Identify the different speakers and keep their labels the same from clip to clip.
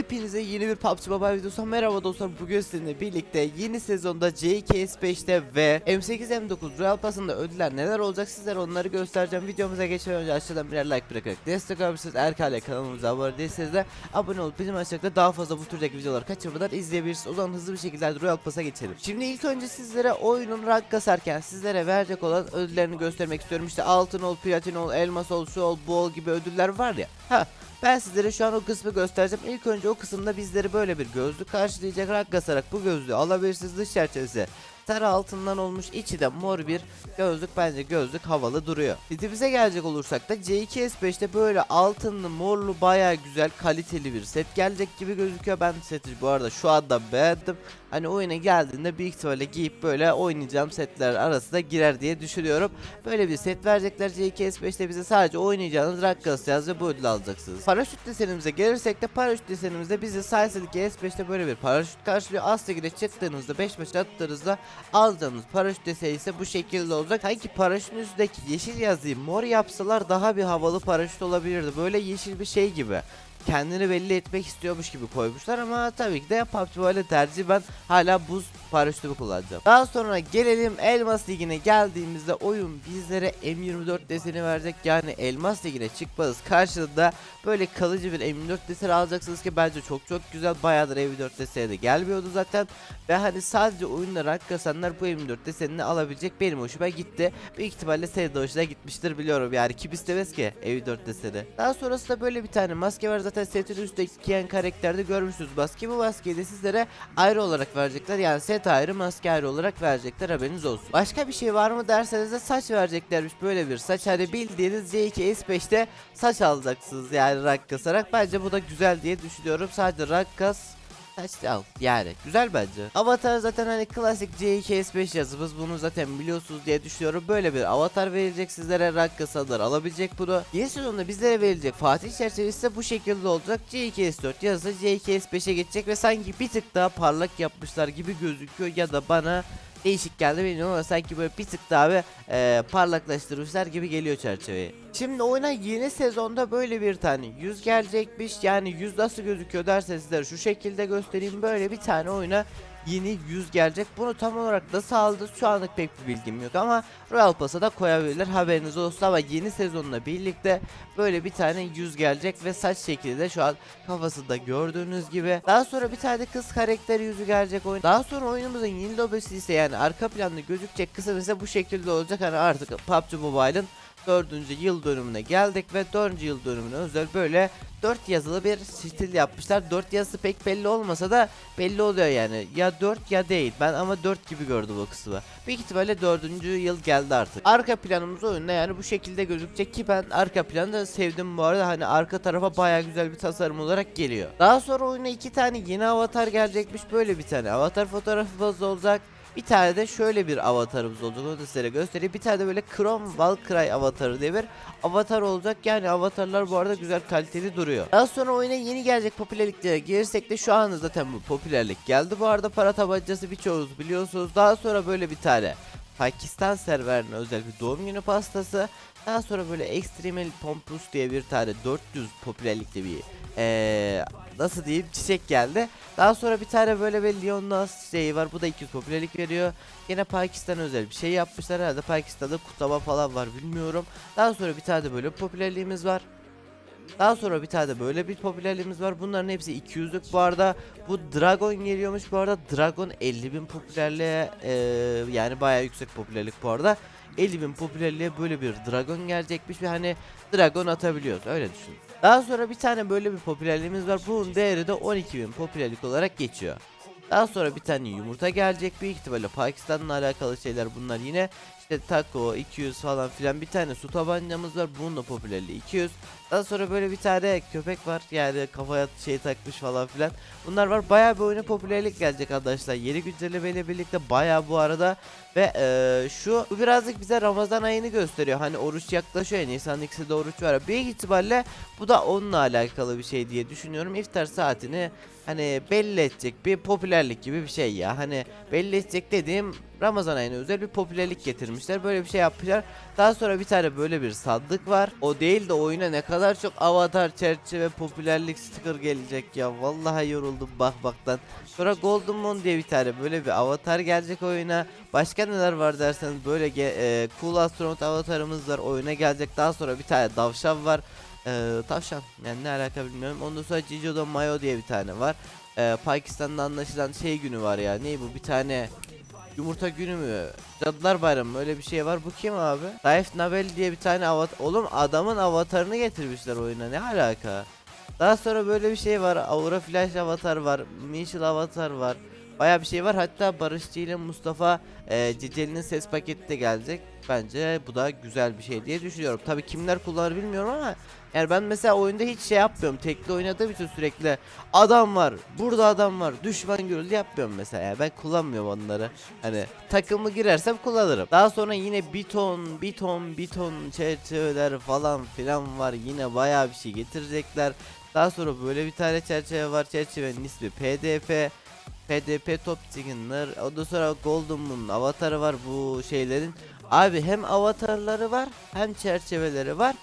Speaker 1: Hepinize yeni bir PUBG Mobile videosu. Merhaba dostlar bugün sizinle birlikte yeni sezonda JKS5'te ve M8M9 Royal Pass'ında ödüller neler olacak sizlere onları göstereceğim. Videomuza geçmeden önce aşağıdan birer like bırakarak destek olabilirsiniz. Eğer hala kanalımıza abone değilseniz de abone olup bizim aşağıda daha fazla bu türdeki videoları kaçırmadan izleyebilirsiniz. O zaman hızlı bir şekilde Royal Pass'a geçelim. Şimdi ilk önce sizlere oyunun rank kasarken sizlere verecek olan ödüllerini göstermek istiyorum. İşte altın ol platin ol elmas ol şu ol bu ol gibi ödüller var ya. Ha ben sizlere şu an o kısmı göstereceğim. İlk önce o kısımda bizleri böyle bir gözlük karşılayacak. Rank kasarak bu gözlüğü alabilirsiniz. Dış çerçevesi sarı altından olmuş. içi de mor bir gözlük. Bence gözlük havalı duruyor. Setimize gelecek olursak da C2S5'te böyle altınlı morlu baya güzel kaliteli bir set gelecek gibi gözüküyor. Ben seti bu arada şu anda beğendim. Hani oyuna geldiğinde büyük ihtimalle giyip böyle oynayacağım setler arasında girer diye düşünüyorum. Böyle bir set verecekler C2S5'te bize sadece oynayacağınız rank kasacağız ve bu ödülü alacaksınız. Paraşüt desenimize gelirsek de paraşüt desenimizde bizi Sayselik S5'te böyle bir paraşüt karşılıyor. Asligir'e çıktığınızda 5 maç attığınızda alacağınız paraşüt deseni ise bu şekilde olacak. Sanki paraşütün üstündeki yeşil yazıyı mor yapsalar daha bir havalı paraşüt olabilirdi. Böyle yeşil bir şey gibi kendini belli etmek istiyormuş gibi koymuşlar ama tabii ki de PUBG Mobile tercih ben hala buz paraşütümü kullanacağım. Daha sonra gelelim Elmas Ligi'ne. Geldiğimizde oyun bizlere M24 deseni verecek. Yani Elmas Ligi'ne çıkmanız karşılığında böyle kalıcı bir M24 deseni alacaksınız ki bence çok çok güzel. Bayağıdır M24 deseni de gelmiyordu zaten. Ve hani sadece oyunda rank kasanlar bu M24 desenini alabilecek. Benim hoşuma gitti. Büyük ihtimalle senin de hoşuna gitmiştir biliyorum. Yani kim istemez ki M24 deseni. Daha sonrasında böyle bir tane maske var zaten setin üstteki giyen karakterde görmüşsünüz. Maske bu maskeyi de sizlere ayrı olarak verecekler. Yani set ayrı maske ayrı olarak verecekler. Haberiniz olsun. Başka bir şey var mı derseniz de saç vereceklermiş. Böyle bir saç. Hani bildiğiniz C2 S5'te saç alacaksınız. Yani rank kasarak. Bence bu da güzel diye düşünüyorum. Sadece rank kas Saç al yani güzel bence. Avatar zaten hani klasik C2S5 yazımız bunu zaten biliyorsunuz diye düşünüyorum. Böyle bir avatar verilecek sizlere rank kasalar alabilecek bunu. Yeni sezonda bizlere verilecek Fatih çerçevesi de bu şekilde olacak. C2S4 yazısı C2S5'e geçecek ve sanki bir tık daha parlak yapmışlar gibi gözüküyor ya da bana değişik geldi bilmiyorum ama sanki böyle bir tık daha bir e, parlaklaştırmışlar gibi geliyor çerçeveyi. Şimdi oyuna yeni sezonda böyle bir tane yüz gelecekmiş. Yani yüz nasıl gözüküyor derseniz sizlere şu şekilde göstereyim. Böyle bir tane oyuna yeni yüz gelecek. Bunu tam olarak nasıl aldı şu anlık pek bir bilgim yok ama Royal Pass'a da koyabilirler haberiniz olsun ama yeni sezonla birlikte böyle bir tane yüz gelecek ve saç şekli de şu an kafasında gördüğünüz gibi. Daha sonra bir tane kız karakter yüzü gelecek oyun. Daha sonra oyunumuzun yeni lobisi ise yani arka planda gözükecek kısım ise bu şekilde olacak. Hani artık PUBG Mobile'ın dördüncü yıl dönümüne geldik ve dördüncü yıl dönümüne özel böyle dört yazılı bir stil yapmışlar. Dört yazısı pek belli olmasa da belli oluyor yani. Ya dört ya değil. Ben ama dört gibi gördüm o kısmı. Büyük ihtimalle dördüncü yıl geldi artık. Arka planımız oyunda yani bu şekilde gözükecek ki ben arka planı da sevdim bu arada. Hani arka tarafa baya güzel bir tasarım olarak geliyor. Daha sonra oyuna iki tane yeni avatar gelecekmiş. Böyle bir tane avatar fotoğrafımız olacak. Bir tane de şöyle bir avatarımız olacak onu da size göstereyim. Bir tane de böyle Chrome Valkyrie avatarı diye bir avatar olacak. Yani avatarlar bu arada güzel kaliteli duruyor. Daha sonra oyuna yeni gelecek popülerliklere gelirsek de şu an zaten bu popülerlik geldi. Bu arada para tabancası birçoğunuz biliyorsunuz. Daha sonra böyle bir tane Pakistan serverine özel bir doğum günü pastası. Daha sonra böyle Extreme Pompous diye bir tane 400 popülerlikli bir ee, nasıl diyeyim çiçek geldi. Daha sonra bir tane böyle bir Leon Nas şeyi var. Bu da 200 popülerlik veriyor. Yine Pakistan özel bir şey yapmışlar. Herhalde Pakistan'da kutlama falan var bilmiyorum. Daha sonra bir tane de böyle popülerliğimiz var. Daha sonra bir tane de böyle bir popülerliğimiz var. Bunların hepsi 200'lük. Bu arada bu Dragon geliyormuş. Bu arada Dragon 50.000 popülerliğe eee, yani bayağı yüksek popülerlik bu arada. 50.000 popülerliğe böyle bir Dragon gelecekmiş ve hani Dragon atabiliyoruz öyle düşün. Daha sonra bir tane böyle bir popülerliğimiz var. Bunun değeri de 12.000 popülerlik olarak geçiyor. Daha sonra bir tane yumurta gelecek. Büyük ihtimalle Pakistan'la alakalı şeyler bunlar yine. İşte taco 200 falan filan bir tane su tabancamız var. Bunun da popülerliği 200. Daha sonra böyle bir tane köpek var. Yani kafaya şey takmış falan filan. Bunlar var. Bayağı bir oyuna popülerlik gelecek arkadaşlar. Yeni güncellemeyle birlikte bayağı bu arada ve eee, şu bu birazcık bize Ramazan ayını gösteriyor. Hani oruç yaklaşıyor. Nisan ikisi de oruç var. Büyük ihtimalle bu da onunla alakalı bir şey diye düşünüyorum. İftar saatini hani belli edecek bir popülerlik gibi bir şey ya. Hani belli edecek dediğim Ramazan ayına özel bir popülerlik getirmişler. Böyle bir şey yapmışlar. Daha sonra bir tane böyle bir sandık var. O değil de oyuna ne kadar çok avatar, çerçeve, popülerlik sticker gelecek ya. Vallahi yoruldum bakmaktan. Sonra Golden Moon diye bir tane böyle bir avatar gelecek oyuna. Başka neler var derseniz böyle e, Cool Astronaut avatarımız var. Oyuna gelecek. Daha sonra bir tane davşan var. E, tavşan yani ne alaka bilmiyorum. Ondan sonra Jijo'da Mayo diye bir tane var. E, Pakistan'da anlaşılan şey günü var ya. Ne bu bir tane Yumurta günü mü? Cadılar Bayramı mı? öyle bir şey var. Bu kim abi? Raif Nabel diye bir tane avatar. Oğlum adamın avatarını getirmişler oyuna. Ne alaka? Daha sonra böyle bir şey var. Aura Flash avatar var. Mitchell avatar var. Baya bir şey var. Hatta Barışçı ile Mustafa e, Ciceli'nin ses paketi de gelecek. Bence bu da güzel bir şey diye düşünüyorum. Tabi kimler kullanır bilmiyorum ama yani ben mesela oyunda hiç şey yapmıyorum. Tekli oynadığım için sürekli adam var, burada adam var, düşman görüldü yapmıyorum mesela. Yani ben kullanmıyorum onları. Hani takımı girersem kullanırım. Daha sonra yine bir ton, bir ton, bir ton çerçeveler falan filan var. Yine bayağı bir şey getirecekler. Daha sonra böyle bir tane çerçeve var. Çerçevenin ismi PDF. PDP Top Skinner. Ondan sonra Golden Moon avatarı var bu şeylerin. Abi hem avatarları var hem çerçeveleri var.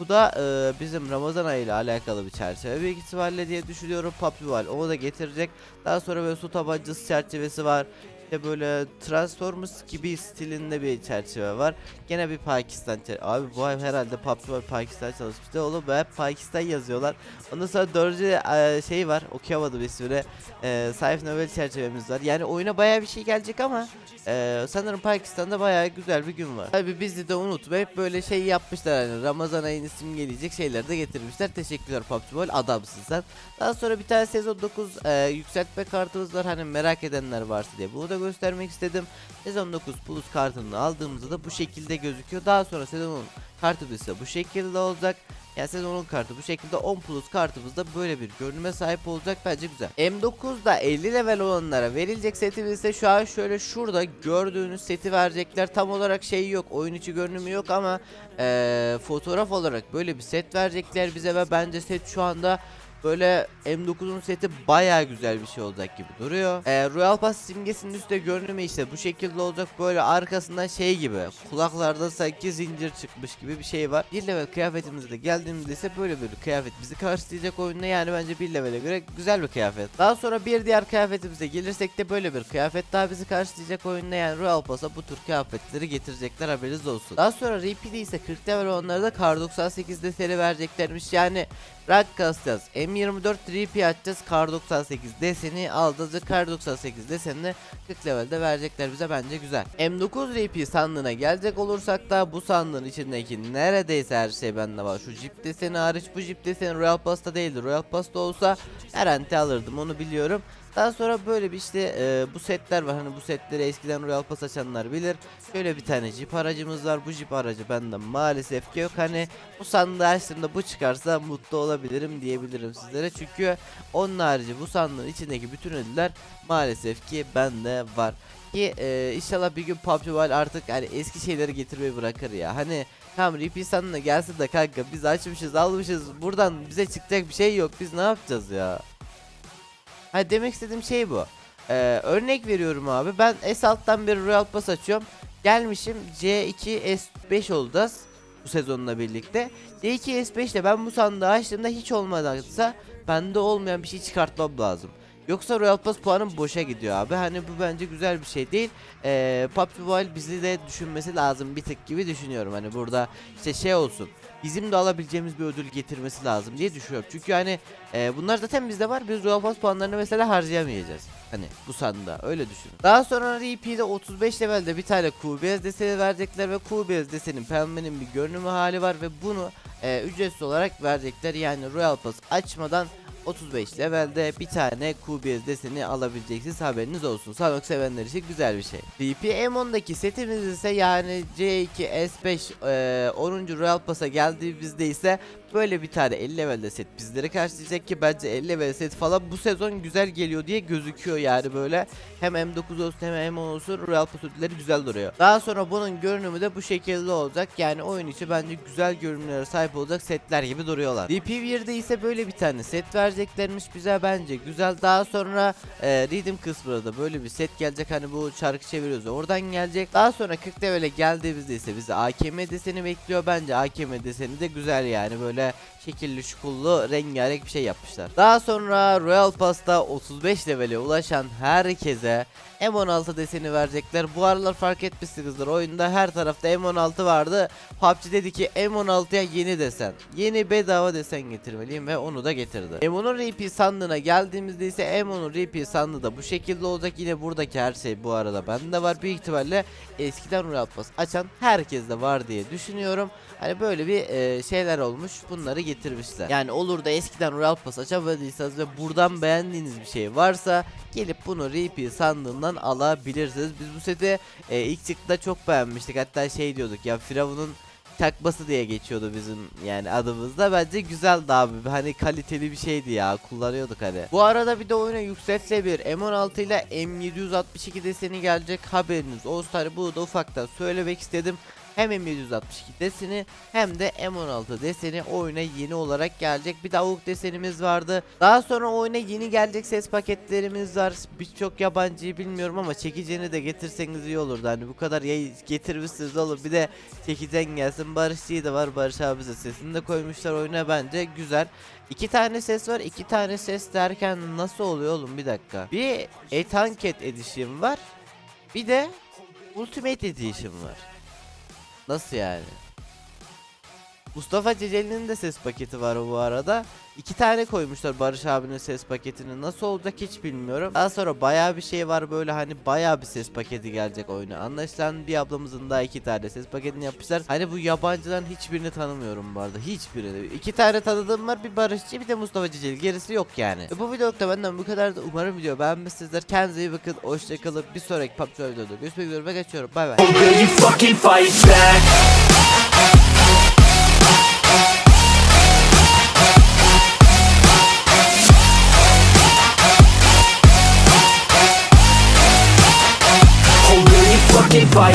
Speaker 1: Bu da e, bizim Ramazan ayı ile alakalı bir çerçeve büyük ihtimalle diye düşünüyorum. Papi var o da getirecek. Daha sonra böyle su tabancası çerçevesi var. İşte böyle Transformers gibi stilinde bir çerçeve var. Gene bir Pakistan Abi bu ay herhalde PUBG var Pakistan çalışmıştı. Oğlum hep Pakistan yazıyorlar. Ondan sonra dördüncü e, şey var. Okuyamadım ismini. E, Sayf Nobel çerçevemiz var. Yani oyuna baya bir şey gelecek ama e, sanırım Pakistan'da baya güzel bir gün var. Tabi bizi de unutmayıp böyle şey yapmışlar hani Ramazan ayının simgeleyecek şeyleri de getirmişler. Teşekkürler PUBG Mobile adamsın. Daha sonra bir tane sezon 9 e, yükseltme kartımız var hani merak edenler varsa diye bunu da göstermek istedim. Sezon 9 plus kartını aldığımızda da bu şekilde gözüküyor. Daha sonra sezon 10 kartımız ise bu şekilde olacak. Yani sezon 10 kartı bu şekilde 10 plus kartımızda böyle bir görünüme sahip olacak bence güzel. M9'da 50 level olanlara verilecek setimiz ise şu an şöyle şurada gördüğünüz seti verecekler. Tam olarak şey yok oyun içi görünümü yok ama eee, fotoğraf olarak böyle bir set verecekler bize ve bence set şu anda Böyle M9'un seti baya güzel bir şey olacak gibi duruyor. Ee, Royal Pass simgesinin üstte görünümü işte bu şekilde olacak. Böyle arkasından şey gibi kulaklarda sanki zincir çıkmış gibi bir şey var. Bir level kıyafetimizde geldiğimizde ise böyle bir kıyafet bizi karşılayacak oyunda yani bence bir levele göre güzel bir kıyafet. Daha sonra bir diğer kıyafetimize gelirsek de böyle bir kıyafet daha bizi karşılayacak oyunda yani Royal Pass'a bu tür kıyafetleri getirecekler haberiniz olsun. Daha sonra RP'de ise 40 level onlara da Kar 98 deseni vereceklermiş yani rank kasacağız. M24 RP atacağız. Kar 98 deseni alacağız ve Kar 98 desenini 40 levelde verecekler bize bence güzel. M9 RP sandığına gelecek olursak da bu sandığın içindeki neredeyse her şey bende var. Şu jip deseni hariç bu jip deseni Royal Pass'ta değildi. Royal Pass'ta olsa garanti alırdım onu biliyorum. Daha sonra böyle bir işte e, bu setler var. Hani bu setleri eskiden Royal Pass açanlar bilir. Şöyle bir tane jip aracımız var. Bu jip aracı bende maalesef ki yok. Hani bu sandığı açtığımda bu çıkarsa mutlu olabilirim diyebilirim sizlere. Çünkü onun harici bu sandığın içindeki bütün ödüller maalesef ki bende var. Ki e, inşallah bir gün PUBG Mobile artık hani eski şeyleri getirmeyi bırakır ya. Hani Tamam repeat sandığına gelsin de kanka biz açmışız almışız buradan bize çıkacak bir şey yok biz ne yapacağız ya? Ha demek istediğim şey bu. Ee, örnek veriyorum abi. Ben S alttan bir Royal Pass açıyorum. Gelmişim C2 S5 olacağız bu sezonla birlikte. C2 S5 ile ben bu sandığı açtığımda hiç olmadansa bende olmayan bir şey çıkartmam lazım. Yoksa Royal Pass puanım boşa gidiyor abi. Hani bu bence güzel bir şey değil. Ee, PUBG Mobile bizi de düşünmesi lazım bir tık gibi düşünüyorum. Hani burada işte şey olsun. Bizim de alabileceğimiz bir ödül getirmesi lazım diye düşünüyorum. Çünkü hani e, bunlar zaten bizde var. Biz Royal Pass puanlarını mesela harcayamayacağız. Hani bu sandığa öyle düşünün. Daha sonra RP'de 35 levelde bir tane QBS deseni verecekler ve QBS desenin pembenin bir görünümü hali var ve bunu e, ücretsiz olarak verecekler. Yani Royal Pass açmadan 35 levelde bir tane QBS deseni alabileceksiniz haberiniz olsun. Sanok sevenler için güzel bir şey. VP M10'daki setimiz ise yani C2 S5 e, 10. Royal Pass'a geldiğimizde ise böyle bir tane 50 levelde set bizleri karşılayacak ki bence 50 level set falan bu sezon güzel geliyor diye gözüküyor yani böyle hem M9 olsun hem M10 olsun Royal Pass ödülleri güzel duruyor. Daha sonra bunun görünümü de bu şekilde olacak yani oyun içi bence güzel görünümlere sahip olacak setler gibi duruyorlar. DP1'de ise böyle bir tane set vereceklermiş bize bence güzel. Daha sonra e, Rhythm kısmında da böyle bir set gelecek hani bu çarkı çeviriyoruz oradan gelecek. Daha sonra 40 level'e geldiğimizde ise bizi AKM deseni bekliyor. Bence AKM deseni de güzel yani böyle şekilli şukullu rengarenk bir şey yapmışlar. Daha sonra Royal Pass'ta 35 level'e ulaşan herkese M16 deseni verecekler. Bu aralar fark etmişsinizdir oyunda her tarafta M16 vardı. PUBG dedi ki M16'ya yeni desen. Yeni bedava desen getirmeliyim ve onu da getirdi. M10'un RP sandığına geldiğimizde ise M10'un RP sandığı da bu şekilde olacak. Yine buradaki her şey bu arada bende var. Büyük ihtimalle eskiden Royal Pass açan herkes de var diye düşünüyorum. Hani böyle bir e, şeyler olmuş. Bunları getirmişler. Yani olur da eskiden Royal Pass açamadıysanız ve buradan beğendiğiniz bir şey varsa gelip bunu RP sandığından alabilirsiniz. Biz bu seti e, ilk çıktığında çok beğenmiştik. Hatta şey diyorduk ya Firavun'un takması diye geçiyordu bizim yani adımızda. Bence güzeldi abi. Hani kaliteli bir şeydi ya. Kullanıyorduk hani. Bu arada bir de oyuna yükseltle bir M16 ile M762 deseni gelecek. Haberiniz olsun. Hani bunu da ufaktan söylemek istedim. Hem M762 deseni hem de M16 deseni oyuna yeni olarak gelecek. Bir de AUK desenimiz vardı. Daha sonra oyuna yeni gelecek ses paketlerimiz var. Birçok yabancıyı bilmiyorum ama çekiceni de getirseniz iyi olurdu. Hani bu kadar yayı getirmişsiniz olur. Bir de çekicen gelsin. Barışçı'yı da var. Barış abi de sesini de koymuşlar oyuna bence güzel. İki tane ses var. iki tane ses derken nasıl oluyor oğlum bir dakika. Bir Etanket Edition var. Bir de Ultimate Edition var. Nasıl yani? Mustafa Ceceli'nin de ses paketi var bu arada. İki tane koymuşlar Barış abinin ses paketini. Nasıl olacak hiç bilmiyorum. Daha sonra bayağı bir şey var böyle hani bayağı bir ses paketi gelecek oyuna. Anlaşılan bir ablamızın daha iki tane ses paketini yapmışlar. Hani bu yabancıların hiçbirini tanımıyorum bu arada. Hiçbirini. İki tane tanıdığım var. Bir Barışçı bir de Mustafa Ceceli. Gerisi yok yani. E, bu videolukta benden bu kadar da umarım video beğenmişsinizdir. Kendinize iyi bakın. Hoşçakalın. Bir sonraki PUBG videoda görüşmek üzere ve geçiyorum. Bay bay.
Speaker 2: Spotify